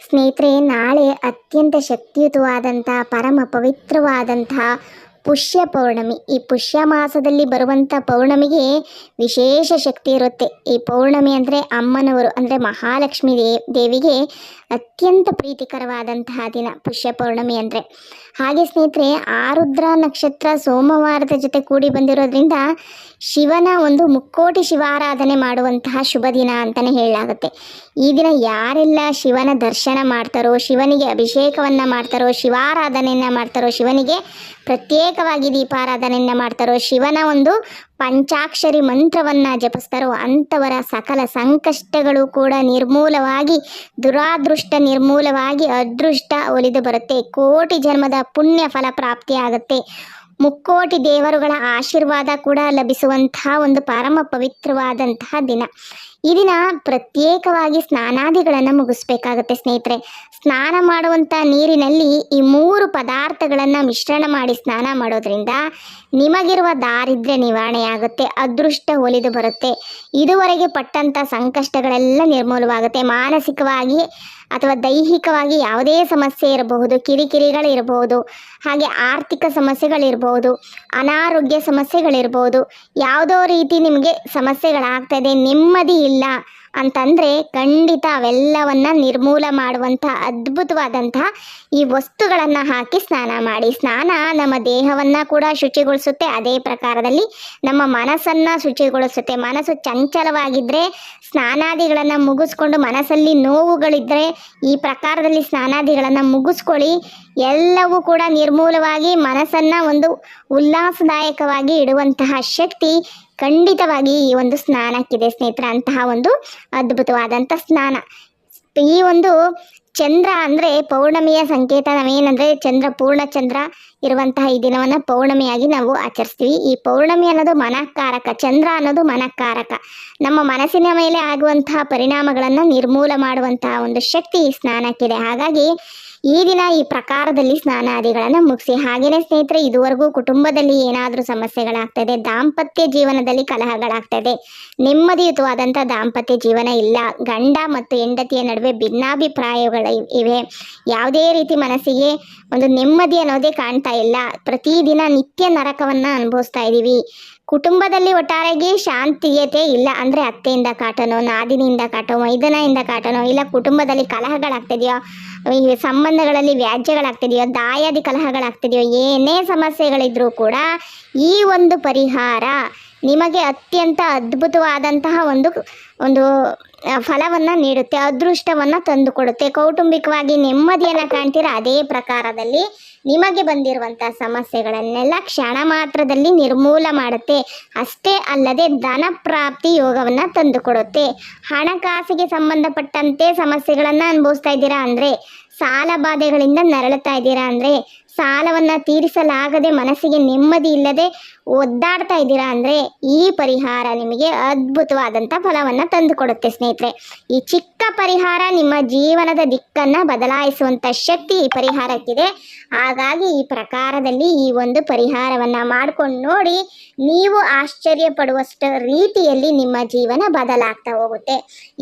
ಸ್ನೇಹಿತರೆ ನಾಳೆ ಅತ್ಯಂತ ಶಕ್ತಿಯುತವಾದಂತಹ ಪರಮ ಪವಿತ್ರವಾದಂತಹ ಪುಷ್ಯ ಪೌರ್ಣಮಿ. ಈ ಪುಷ್ಯ ಮಾಸದಲ್ಲಿ ಬರುವಂಥ ಪೌರ್ಣಮಿಗೆ ವಿಶೇಷ ಶಕ್ತಿ ಇರುತ್ತೆ. ಈ ಪೌರ್ಣಮಿ ಅಂದರೆ ಅಮ್ಮನವರು, ಅಂದರೆ ಮಹಾಲಕ್ಷ್ಮಿ ದೇವಿಗೆ ಅತ್ಯಂತ ಪ್ರೀತಿಕರವಾದಂತಹ ದಿನ ಪುಷ್ಯ ಪೌರ್ಣಮಿ ಅಂದರೆ. ಹಾಗೆ ಸ್ನೇಹಿತರೆ, ಆರುದ್ರ ನಕ್ಷತ್ರ ಸೋಮವಾರದ ಜೊತೆ ಕೂಡಿ ಬಂದಿರೋದ್ರಿಂದ ಶಿವನ ಒಂದು ಮುಕ್ಕೋಟಿ ಶಿವಾರಾಧನೆ ಮಾಡುವಂತಹ ಶುಭ ದಿನ ಅಂತಲೇ ಹೇಳಲಾಗುತ್ತೆ. ಈ ದಿನ ಯಾರೆಲ್ಲ ಶಿವನ ದರ್ಶನ ಮಾಡ್ತಾರೋ, ಶಿವನಿಗೆ ಅಭಿಷೇಕವನ್ನು ಮಾಡ್ತಾರೋ, ಶಿವಾರಾಧನೆಯನ್ನು ಮಾಡ್ತಾರೋ, ಶಿವನಿಗೆ ಪ್ರತ್ಯೇಕವಾಗಿ ದೀಪಾರಾಧನೆಯನ್ನು ಮಾಡ್ತಾರೋ ಶಿವನ ಒಂದು ಪಂಚಾಕ್ಷರಿ ಮಂತ್ರವನ್ನು ಜಪಿಸ್ತಾರೋ ಅಂಥವರ ಸಕಲ ಸಂಕಷ್ಟಗಳು ಕೂಡ ನಿರ್ಮೂಲವಾಗಿ, ದುರಾದೃಷ್ಟ ನಿರ್ಮೂಲವಾಗಿ, ಅದೃಷ್ಟ ಒಲಿದು ಬರುತ್ತೆ. ಕೋಟಿ ಜನ್ಮದ ಪುಣ್ಯ ಫಲ ಪ್ರಾಪ್ತಿಯಾಗುತ್ತೆ ಮುಕ್ಕೋಟಿ ದೇವರುಗಳ ಆಶೀರ್ವಾದ ಕೂಡ ಲಭಿಸುವಂತಹ ಒಂದು ಪರಮ ಪವಿತ್ರವಾದಂತಹ ದಿನ. ಈ ದಿನ ಪ್ರತ್ಯೇಕವಾಗಿ ಸ್ನಾನಾದಿಗಳನ್ನು ಮುಗಿಸ್ಬೇಕಾಗತ್ತೆ ಸ್ನೇಹಿತರೆ. ಸ್ನಾನ ಮಾಡುವಂಥ ನೀರಿನಲ್ಲಿ ಈ ಮೂರು ಪದಾರ್ಥಗಳನ್ನು ಮಿಶ್ರಣ ಮಾಡಿ ಸ್ನಾನ ಮಾಡೋದ್ರಿಂದ ನಿಮಗಿರುವ ದಾರಿದ್ರ್ಯ ನಿವಾರಣೆಯಾಗುತ್ತೆ, ಅದೃಷ್ಟ ಒಲಿದು ಬರುತ್ತೆ. ಇದುವರೆಗೆ ಪಟ್ಟಂಥ ಸಂಕಷ್ಟಗಳೆಲ್ಲ ನಿರ್ಮೂಲವಾಗುತ್ತೆ. ಮಾನಸಿಕವಾಗಿ ಅಥವಾ ದೈಹಿಕವಾಗಿ ಯಾವುದೇ ಸಮಸ್ಯೆ ಇರಬಹುದು ಕಿರಿಕಿರಿಗಳಿರಬಹುದು ಹಾಗೆ ಆರ್ಥಿಕ ಸಮಸ್ಯೆಗಳಿರ್ಬೋದು ಅನಾರೋಗ್ಯ ಸಮಸ್ಯೆಗಳಿರ್ಬೋದು ಯಾವುದೋ ರೀತಿ ನಿಮಗೆ ಸಮಸ್ಯೆಗಳಾಗ್ತದೆ ನೆಮ್ಮದಿ ಇಲ್ಲ. ಅಂತಂದರೆ ಖಂಡಿತ ಅವೆಲ್ಲವನ್ನು ನಿರ್ಮೂಲ ಮಾಡುವಂಥ ಅದ್ಭುತವಾದಂತಹ ಈ ವಸ್ತುಗಳನ್ನು ಹಾಕಿ ಸ್ನಾನ ಮಾಡಿ. ಸ್ನಾನ ನಮ್ಮ ದೇಹವನ್ನು ಕೂಡ ಶುಚಿಗೊಳಿಸುತ್ತೆ. ಅದೇ ಪ್ರಕಾರದಲ್ಲಿ ನಮ್ಮ ಮನಸ್ಸನ್ನು ಶುಚಿಗೊಳಿಸುತ್ತೆ. ಮನಸ್ಸು ಚಂಚಲವಾಗಿದ್ದರೆ ಸ್ನಾನಾದಿಗಳನ್ನು ಮುಗಿಸ್ಕೊಂಡು ಮನಸ್ಸಲ್ಲಿ ನೋವುಗಳಿದ್ದರೆ ಈ ಪ್ರಕಾರದಲ್ಲಿ ಸ್ನಾನಾದಿಗಳನ್ನು ಮುಗಿಸ್ಕೊಳ್ಳಿ. ಎಲ್ಲವೂ ಕೂಡ ನಿರ್ಮೂಲವಾಗಿ ಮನಸ್ಸನ್ನು ಒಂದು ಉಲ್ಲಾಸದಾಯಕವಾಗಿ ಇಡುವಂತಹ ಶಕ್ತಿ ಖಂಡಿತವಾಗಿ ಈ ಒಂದು ಸ್ನಾನಕ್ಕಿದೆ ಸ್ನೇಹಿತರ. ಅಂತಹ ಒಂದು ಅದ್ಭುತವಾದಂಥ ಸ್ನಾನ. ಈ ಒಂದು ಚಂದ್ರ ಅಂದರೆ ಪೌರ್ಣಮಿಯ ಸಂಕೇತ ನಾವೇನಂದರೆ ಚಂದ್ರ, ಪೂರ್ಣ ಚಂದ್ರ ಇರುವಂತಹ ಈ ದಿನವನ್ನು ಪೌರ್ಣಮಿಯಾಗಿ ನಾವು ಆಚರಿಸ್ತೀವಿ. ಈ ಪೌರ್ಣಮಿ ಅನ್ನೋದು ಮನಃಕಾರಕ, ಚಂದ್ರ ಅನ್ನೋದು ಮನಃಕಾರಕ. ನಮ್ಮ ಮನಸ್ಸಿನ ಮೇಲೆ ಆಗುವಂತಹ ಪರಿಣಾಮಗಳನ್ನು ನಿರ್ಮೂಲ ಮಾಡುವಂತಹ ಒಂದು ಶಕ್ತಿ ಈ ಸ್ನಾನಕ್ಕಿದೆ. ಹಾಗಾಗಿ ಈ ದಿನ ಈ ಪ್ರಕಾರದಲ್ಲಿ ಸ್ನಾನಾದಿಗಳನ್ನು ಮುಗಿಸಿ. ಹಾಗೆಯೇ ಸ್ನೇಹಿತರೆ, ಇದುವರೆಗೂ ಕುಟುಂಬದಲ್ಲಿ ಏನಾದರೂ ಸಮಸ್ಯೆಗಳಾಗ್ತದೆ, ದಾಂಪತ್ಯ ಜೀವನದಲ್ಲಿ ಕಲಹಗಳಾಗ್ತದೆ, ನೆಮ್ಮದಿಯುತವಾದಂಥ ದಾಂಪತ್ಯ ಜೀವನ ಇಲ್ಲ, ಗಂಡ ಮತ್ತು ಹೆಂಡತಿಯ ನಡುವೆ ಭಿನ್ನಾಭಿಪ್ರಾಯಗಳು ಇವೆ ಯಾವುದೇ ರೀತಿ ಮನಸ್ಸಿಗೆ ಒಂದು ನೆಮ್ಮದಿ ಅನ್ನೋದೇ ಕಾಣ್ತಾ ಇಲ್ಲ. ಪ್ರತಿದಿನ ನಿತ್ಯ ನರಕವನ್ನು ಅನುಭವಿಸ್ತಾ ಇದ್ದೀವಿ ಕುಟುಂಬದಲ್ಲಿ ಒಟ್ಟಾರೆಗೆ ಶಾಂತಿಯತೆ ಇಲ್ಲ ಅಂದರೆ ಅತ್ತೆಯಿಂದ ಕಾಟನೋ ನಾದಿನಿಂದ ಕಾಟೋ ಮೈದನದಿಂದ ಕಾಟನೋ, ಇಲ್ಲ ಕುಟುಂಬದಲ್ಲಿ ಕಲಹಗಳಾಗ್ತಿದೆಯೋ ಸಂಬಂಧಗಳಲ್ಲಿ ವ್ಯಾಜ್ಯಗಳಾಗ್ತಿದೆಯೋ, ದಾಯಾದಿ ಕಲಹಗಳಾಗ್ತಿದೆಯೋ, ಏನೇ ಸಮಸ್ಯೆಗಳಿದ್ರೂ ಕೂಡ ಈ ಒಂದು ಪರಿಹಾರ ನಿಮಗೆ ಅತ್ಯಂತ ಅದ್ಭುತವಾದಂತಹ ಒಂದು ಒಂದು ಫಲವನ್ನು ನೀಡುತ್ತೆ, ಅದೃಷ್ಟವನ್ನು ತಂದುಕೊಡುತ್ತೆ. ಕೌಟುಂಬಿಕವಾಗಿ ನೆಮ್ಮದಿಯನ್ನು ಕಾಣ್ತೀರ ಅದೇ ಪ್ರಕಾರದಲ್ಲಿ ನಿಮಗೆ ಬಂದಿರುವಂಥ ಸಮಸ್ಯೆಗಳನ್ನೆಲ್ಲ ಕ್ಷಣ ಮಾತ್ರದಲ್ಲಿ ನಿರ್ಮೂಲ ಮಾಡುತ್ತೆ. ಅಷ್ಟೇ ಅಲ್ಲದೆ ಧನ ಪ್ರಾಪ್ತಿ ಯೋಗವನ್ನು ತಂದುಕೊಡುತ್ತೆ. ಹಣಕಾಸಿಗೆ ಸಂಬಂಧಪಟ್ಟಂತೆ ಸಮಸ್ಯೆಗಳನ್ನು ಅನುಭವಿಸ್ತಾ ಇದ್ದೀರಾ ಅಂದರೆ, ಸಾಲ ಬಾಧೆಗಳಿಂದ ನರಳುತ್ತಾ ಇದ್ದೀರಾ ಅಂದರೆ ಸಾಲವನ್ನು ತೀರಿಸಲಾಗದೆ ಮನಸ್ಸಿಗೆ ನೆಮ್ಮದಿ ಇಲ್ಲದೆ ಒದ್ದಾಡ್ತಾ ಇದ್ದೀರಾ ಅಂದರೆ ಈ ಪರಿಹಾರ ನಿಮಗೆ ಅದ್ಭುತವಾದಂಥ ಫಲವನ್ನು ತಂದುಕೊಡುತ್ತೆ ಸ್ನೇಹಿತರೆ. ಈ ಚಿಕ್ಕ ಪರಿಹಾರ ನಿಮ್ಮ ಜೀವನದ ದಿಕ್ಕನ್ನು ಬದಲಾಯಿಸುವಂಥ ಶಕ್ತಿ ಈ ಪರಿಹಾರಕ್ಕಿದೆ. ಹಾಗಾಗಿ ಈ ಪ್ರಕಾರದಲ್ಲಿ ಈ ಒಂದು ಪರಿಹಾರವನ್ನು ಮಾಡ್ಕೊಂಡು ನೋಡಿ ನೀವು ಆಶ್ಚರ್ಯ ಪಡುವಷ್ಟು ರೀತಿಯಲ್ಲಿ ನಿಮ್ಮ ಜೀವನ ಬದಲಾಗ್ತಾ ಹೋಗುತ್ತೆ.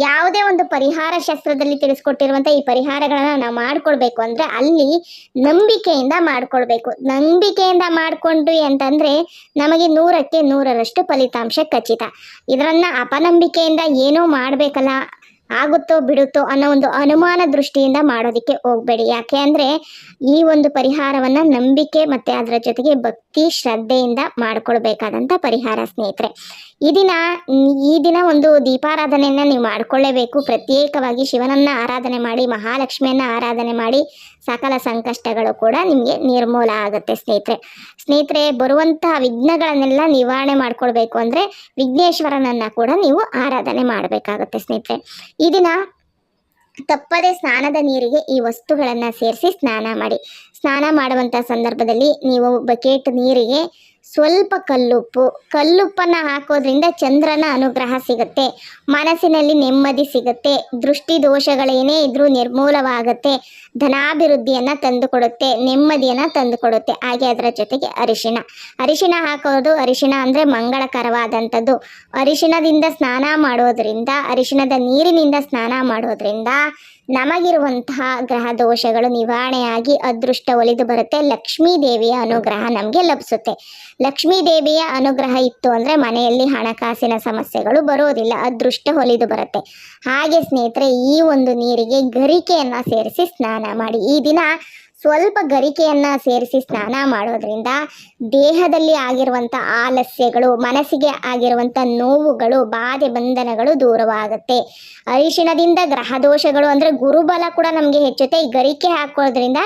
ಯಾವುದೇ ಒಂದು ಪರಿಹಾರ ಶಾಸ್ತ್ರದಲ್ಲಿ ತಿಳಿಸ್ಕೊಟ್ಟಿರುವಂಥ ಈ ಪರಿಹಾರಗಳನ್ನು ನಾವು ಮಾಡ್ಕೊಳ್ಬೇಕು ಅಂದರೆ ಅಲ್ಲಿ ನಂಬಿಕೆಯಿಂದ ಮಾಡ್ಕೊಳ್ಬೇಕು. ನಂಬಿಕೆಯಿಂದ ಮಾಡಿಕೊಂಡು ಅಂತಂದರೆ ನಮಗೆ ನೂರಕ್ಕೆ ನೂರರಷ್ಟು ಫಲಿತಾಂಶ ಖಚಿತ. ಇದರನ್ನು ಅಪನಂಬಿಕೆಯಿಂದ ಏನೂ ಮಾಡಬೇಕಲ್ಲ, ಆಗುತ್ತೋ ಬಿಡುತ್ತೋ ಅನ್ನೋ ಒಂದು ಅನುಮಾನ ದೃಷ್ಟಿಯಿಂದ ಮಾಡೋದಕ್ಕೆ ಹೋಗಬೇಡಿ. ಯಾಕೆ ಅಂದರೆ ಈ ಒಂದು ಪರಿಹಾರವನ್ನು ನಂಬಿಕೆ ಮತ್ತು ಅದರ ಜೊತೆಗೆ ಭಕ್ತಿ ಶ್ರದ್ಧೆಯಿಂದ ಮಾಡಿಕೊಳ್ಬೇಕಾದಂಥ ಪರಿಹಾರ ಸ್ನೇಹಿತರೆ. ಈ ದಿನ ಈ ದಿನ ಒಂದು ದೀಪಾರಾಧನೆಯನ್ನು ನೀವು ಮಾಡಿಕೊಳ್ಳೇಬೇಕು. ಪ್ರತ್ಯೇಕವಾಗಿ ಶಿವನನ್ನು ಆರಾಧನೆ ಮಾಡಿ, ಮಹಾಲಕ್ಷ್ಮಿಯನ್ನು ಆರಾಧನೆ ಮಾಡಿ ಸಕಲ ಸಂಕಷ್ಟಗಳು ಕೂಡ ನಿಮಗೆ ನಿರ್ಮೂಲ ಆಗುತ್ತೆ ಸ್ನೇಹಿತರೆ. ಸ್ನೇಹಿತರೆ, ಬರುವಂತಹ ವಿಘ್ನಗಳನ್ನೆಲ್ಲ ನಿವಾರಣೆ ಮಾಡ್ಕೊಳ್ಬೇಕು ಅಂದರೆ ವಿಘ್ನೇಶ್ವರನನ್ನು ಕೂಡ ನೀವು ಆರಾಧನೆ ಮಾಡಬೇಕಾಗುತ್ತೆ ಸ್ನೇಹಿತರೆ. ಈ ದಿನ ತಪ್ಪದೆ ಸ್ನಾನದ ನೀರಿಗೆ ಈ ವಸ್ತುಗಳನ್ನು ಸೇರಿಸಿ ಸ್ನಾನ ಮಾಡಿ. ಸ್ನಾನ ಮಾಡುವಂಥ ಸಂದರ್ಭದಲ್ಲಿ ನೀವು ಬಕೆಟ್ ನೀರಿಗೆ ಸ್ವಲ್ಪ ಕಲ್ಲುಪ್ಪು, ಕಲ್ಲುಪ್ಪನ್ನು ಹಾಕೋದ್ರಿಂದ ಚಂದ್ರನ ಅನುಗ್ರಹ ಸಿಗುತ್ತೆ. ಮನಸ್ಸಿನಲ್ಲಿ ನೆಮ್ಮದಿ ಸಿಗುತ್ತೆ. ದೃಷ್ಟಿ ದೋಷಗಳೇನೇ ಇದ್ರೂ ನಿರ್ಮೂಲವಾಗುತ್ತೆ. ಧನಾಭಿವೃದ್ಧಿಯನ್ನು ತಂದುಕೊಡುತ್ತೆ. ನೆಮ್ಮದಿಯನ್ನು ತಂದುಕೊಡುತ್ತೆ. ಹಾಗೆ ಅದರ ಜೊತೆಗೆ ಅರಿಶಿಣ. ಅರಿಶಿಣ ಹಾಕೋದು ಅರಿಶಿಣ ಅಂದರೆ ಮಂಗಳಕರವಾದಂಥದ್ದು. ಅರಿಶಿಣದಿಂದ ಸ್ನಾನ ಮಾಡೋದ್ರಿಂದ, ಅರಿಶಿಣದ ನೀರಿನಿಂದ ಸ್ನಾನ ಮಾಡೋದ್ರಿಂದ ನಮಗಿರುವಂತಹ ಗ್ರಹ ದೋಷಗಳು ನಿವಾರಣೆಯಾಗಿ ಅದೃಷ್ಟ ಒಲಿದು ಬರುತ್ತೆ. ಲಕ್ಷ್ಮೀ ದೇವಿಯ ಅನುಗ್ರಹ ನಮಗೆ ಲಭಿಸುತ್ತೆ. ಲಕ್ಷ್ಮೀ ದೇವಿಯ ಅನುಗ್ರಹ ಇತ್ತು ಅಂದರೆ ಮನೆಯಲ್ಲಿ ಹಣಕಾಸಿನ ಸಮಸ್ಯೆಗಳು ಬರೋದಿಲ್ಲ, ಅದೃಷ್ಟ ಒಲಿದು ಬರುತ್ತೆ. ಹಾಗೆ ಸ್ನೇಹಿತರೆ, ಈ ಒಂದು ನೀರಿಗೆ ಗರಿಕೆಯನ್ನು ಸೇರಿಸಿ ಸ್ನಾನ ಮಾಡಿ. ಈ ದಿನ ಸ್ವಲ್ಪ ಗರಿಕೆಯನ್ನು ಸೇರಿಸಿ ಸ್ನಾನ ಮಾಡೋದ್ರಿಂದ ದೇಹದಲ್ಲಿ ಆಗಿರುವಂಥ ಆಲಸ್ಯಗಳು, ಮನಸ್ಸಿಗೆ ಆಗಿರುವಂಥ ನೋವುಗಳು, ಬಾಧೆ, ಬಂಧನಗಳು ದೂರವಾಗುತ್ತೆ. ಅರಿಶಿಣದಿಂದ ಗ್ರಹ ದೋಷಗಳು ಅಂದರೆ ಗುರುಬಲ ಕೂಡ ನಮಗೆ ಹೆಚ್ಚುತ್ತೆ. ಈ ಗರಿಕೆ ಹಾಕೋದ್ರಿಂದ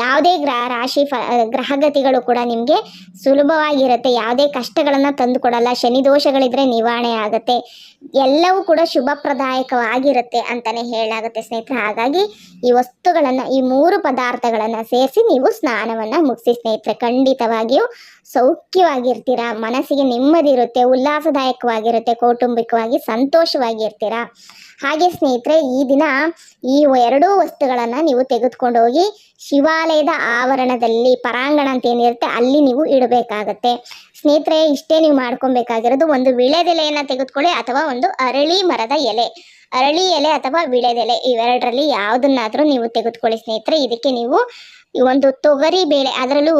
ಯಾವುದೇ ಗ್ರಹ ರಾಶಿ ಫ ಗ್ರಹಗತಿಗಳು ಕೂಡ ನಿಮಗೆ ಸುಲಭವಾಗಿರುತ್ತೆ. ಯಾವುದೇ ಕಷ್ಟಗಳನ್ನು ತಂದುಕೊಡಲ್ಲ. ಶನಿ ದೋಷಗಳಿದ್ರೆ ನಿವಾರಣೆ ಆಗುತ್ತೆ. ಎಲ್ಲವೂ ಕೂಡ ಶುಭಪ್ರದಾಯಕವಾಗಿರುತ್ತೆ ಅಂತಲೇ ಹೇಳಲಾಗುತ್ತೆ ಸ್ನೇಹಿತರೆ. ಹಾಗಾಗಿ ಈ ವಸ್ತುಗಳನ್ನು, ಈ ಮೂರು ಪದಾರ್ಥಗಳನ್ನು ಸೇರಿಸಿ ನೀವು ಸ್ನಾನವನ್ನು ಮುಗಿಸಿ ಸ್ನೇಹಿತರೆ, ಖಂಡಿತವಾಗಿಯೂ ಸೌಖ್ಯವಾಗಿರ್ತೀರಾ, ಮನಸ್ಸಿಗೆ ನೆಮ್ಮದಿ ಇರುತ್ತೆ, ಉಲ್ಲಾಸದಾಯಕವಾಗಿರುತ್ತೆ, ಕೌಟುಂಬಿಕವಾಗಿ ಸಂತೋಷವಾಗಿರ್ತೀರಾ? ಹಾಗೆ ಸ್ನೇಹಿತರೆ, ಈ ದಿನ ಈ ಎರಡೂ ವಸ್ತುಗಳನ್ನು ನೀವು ತೆಗೆದುಕೊಂಡು ಹೋಗಿ ಶಿವಾಲಯದ ಆವರಣದಲ್ಲಿ ಪರಾಂಗಣ ಅಂತ ಏನಿರುತ್ತೆ, ಅಲ್ಲಿ ನೀವು ಇಡಬೇಕಾಗತ್ತೆ. ಸ್ನೇಹಿತರೆ, ಇಷ್ಟೇ ನೀವು ಮಾಡ್ಕೊಬೇಕಾಗಿರೋದು ಒಂದು ವಿಳೆದೆಲೆಯನ್ನು ತೆಗೆದುಕೊಳ್ಳಿ ಅಥವಾ ಒಂದು ಅರಳಿ ಮರದ ಎಲೆ. ಅರಳಿ ಎಲೆ ಅಥವಾ ವಿಳೆದೆಲೆ ಇವೆರಡರಲ್ಲಿ ಯಾವುದನ್ನಾದರೂ ನೀವು ತೆಗೆದುಕೊಳ್ಳಿ ಸ್ನೇಹಿತರೆ. ಇದಕ್ಕೆ ನೀವು ಒಂದು ತೊಗರಿ ಬೇಳೆ, ಅದರಲ್ಲೂ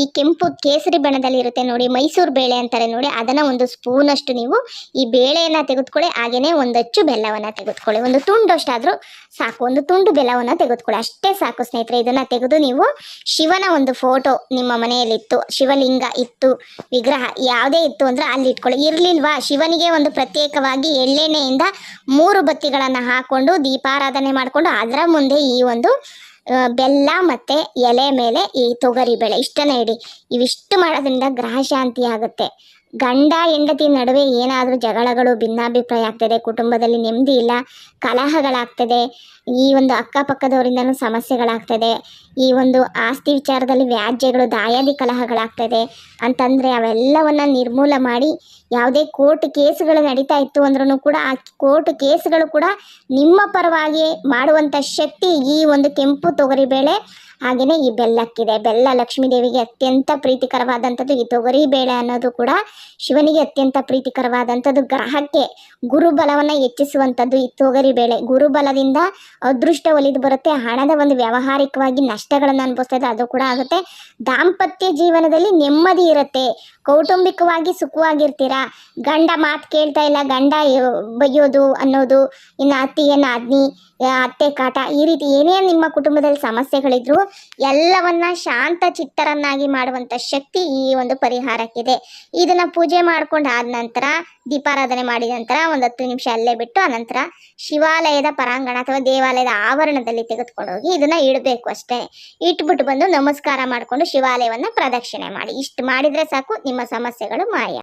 ಈ ಕೆಂಪು ಕೇಸರಿ ಬಣ್ಣದಲ್ಲಿ ಇರುತ್ತೆ ನೋಡಿ, ಮೈಸೂರು ಬೇಳೆ ಅಂತಾರೆ ನೋಡಿ, ಅದನ್ನು ಒಂದು ಸ್ಪೂನಷ್ಟು ನೀವು ಈ ಬೇಳೆಯನ್ನು ತೆಗೆದುಕೊಳ್ಳಿ ಹಾಗೆಯೇ ಒಂದಚ್ಚು ಬೆಲ್ಲವನ್ನು ತೆಗೆದುಕೊಳ್ಳಿ. ಒಂದು ತುಂಡಷ್ಟಾದರೂ ಸಾಕು, ಒಂದು ತುಂಡು ಬೆಲ್ಲವನ್ನು ತೆಗೆದುಕೊಳ್ಳಿ. ಅಷ್ಟೇ ಸಾಕು ಸ್ನೇಹಿತರೆ, ಇದನ್ನು ತೆಗೆದು ನೀವು ಶಿವನ ಒಂದು ಫೋಟೋ ನಿಮ್ಮ ಮನೆಯಲ್ಲಿತ್ತು, ಶಿವಲಿಂಗ ಇತ್ತು, ವಿಗ್ರಹ ಯಾವುದೇ ಇತ್ತು ಅಂದರೆ ಅಲ್ಲಿ ಇಟ್ಕೊಳ್ಳಿ. ಇರಲಿಲ್ವಾ? ಶಿವನಿಗೆ ಒಂದು ಪ್ರತ್ಯೇಕವಾಗಿ ಎಳ್ಳೆಣ್ಣೆಯಿಂದ ಮೂರು ಬತ್ತಿಗಳನ್ನು ಹಾಕ್ಕೊಂಡು ದೀಪಾರಾಧನೆ ಮಾಡಿಕೊಂಡು ಅದರ ಮುಂದೆ ಈ ಒಂದು ಬೆಲ್ಲ ಮತ್ತು ಎಲೆ ಮೇಲೆ ಈ ತೊಗರಿ ಬೆಳೆ ಇಷ್ಟನ್ನ ಇಡಿ. ಇವಿಷ್ಟು ಮಾಡೋದ್ರಿಂದ ಗ್ರಹ ಶಾಂತಿ ಆಗುತ್ತೆ. ಗಂಡ ಹೆಂಡತಿ ನಡುವೆ ಏನಾದರೂ ಜಗಳಗಳು, ಭಿನ್ನಾಭಿಪ್ರಾಯ ಆಗ್ತದೆ, ಕುಟುಂಬದಲ್ಲಿ ನೆಮ್ಮದಿ ಇಲ್ಲ, ಕಲಹಗಳಾಗ್ತದೆ, ಈ ಒಂದು ಅಕ್ಕಪಕ್ಕದವರಿಂದನೂ ಸಮಸ್ಯೆಗಳಾಗ್ತದೆ, ಈ ಒಂದು ಆಸ್ತಿ ವಿಚಾರದಲ್ಲಿ ವ್ಯಾಜ್ಯಗಳು, ದಾಯಾದಿ ಕಲಹಗಳಾಗ್ತದೆ ಅಂತಂದರೆ ಅವೆಲ್ಲವನ್ನು ನಿರ್ಮೂಲ ಮಾಡಿ ಯಾವುದೇ ಕೋರ್ಟ್ ಕೇಸುಗಳು ನಡೀತಾ ಇತ್ತು ಅಂದ್ರೂ ಕೂಡ ಆ ಕೋರ್ಟ್ ಕೇಸುಗಳು ಕೂಡ ನಿಮ್ಮ ಪರವಾಗಿ ಮಾಡುವಂಥ ಶಕ್ತಿ ಈ ಒಂದು ಕೆಂಪು ತೊಗರಿಬೇಳೆ ಹಾಗೆಯೇ ಈ ಬೆಲ್ಲಕ್ಕಿದೆ. ಬೆಲ್ಲ ಲಕ್ಷ್ಮೀ ದೇವಿಗೆ ಅತ್ಯಂತ ಪ್ರೀತಿಕರವಾದಂಥದ್ದು, ಈ ತೊಗರಿ ಬೇಳೆ ಅನ್ನೋದು ಕೂಡ ಶಿವನಿಗೆ ಅತ್ಯಂತ ಪ್ರೀತಿಕರವಾದಂಥದ್ದು. ಗ್ರಹಕ್ಕೆ ಗುರುಬಲವನ್ನು ಹೆಚ್ಚಿಸುವಂಥದ್ದು ಈ ತೊಗರಿ ಬೇಳೆ. ಗುರುಬಲದಿಂದ ಅದೃಷ್ಟ ಒಲಿದು ಬರುತ್ತೆ. ಹಣದ ಒಂದು ವ್ಯಾವಹಾರಿಕವಾಗಿ ನಷ್ಟಗಳನ್ನು ಅನುಭವಿಸ್ತದೆ ಅದು ಕೂಡ ಆಗುತ್ತೆ. ದಾಂಪತ್ಯ ಜೀವನದಲ್ಲಿ ನೆಮ್ಮದಿ ಇರುತ್ತೆ. ಕೌಟುಂಬಿಕವಾಗಿ ಸುಖವಾಗಿರ್ತೀರಾ? ಗಂಡ ಮಾತು ಕೇಳ್ತಾ ಇಲ್ಲ ಗಂಡ ಬೈಯೋದು ಅನ್ನೋದು ಇನ್ನು ಅತ್ತಿಗೆ ನಾದ್ನಿ ಆ, ಅತ್ತೆ ಕಾಟ ಈ ರೀತಿ ಏನೇ ನಿಮ್ಮ ಕುಟುಂಬದಲ್ಲಿ ಸಮಸ್ಯೆಗಳಿದ್ರು ಎಲ್ಲವನ್ನ ಶಾಂತ ಚಿತ್ತರನ್ನಾಗಿ ಮಾಡುವಂಥ ಶಕ್ತಿ ಈ ಒಂದು ಪರಿಹಾರಕ್ಕಿದೆ. ಇದನ್ನ ಪೂಜೆ ಮಾಡ್ಕೊಂಡು ಆದ ನಂತರ ದೀಪಾರಾಧನೆ ಮಾಡಿದ ನಂತರ ಒಂದು ಹತ್ತು ನಿಮಿಷ ಅಲ್ಲೇ ಬಿಟ್ಟು ಆನಂತರ ಶಿವಾಲಯದ ಪರಾಂಗಣ ಅಥವಾ ದೇವಾಲಯದ ಆವರಣದಲ್ಲಿ ತೆಗೆದುಕೊಂಡು ಹೋಗಿ ಇದನ್ನ ಇಡಬೇಕು ಅಷ್ಟೇ. ಇಟ್ಬಿಟ್ಟು ಬಂದು ನಮಸ್ಕಾರ ಮಾಡಿಕೊಂಡು ಶಿವಾಲಯವನ್ನು ಪ್ರದಕ್ಷಿಣೆ ಮಾಡಿ. ಇಷ್ಟು ಮಾಡಿದ್ರೆ ಸಾಕು ನಿಮ್ಮ ಸಮಸ್ಯೆಗಳು ಮಾಯ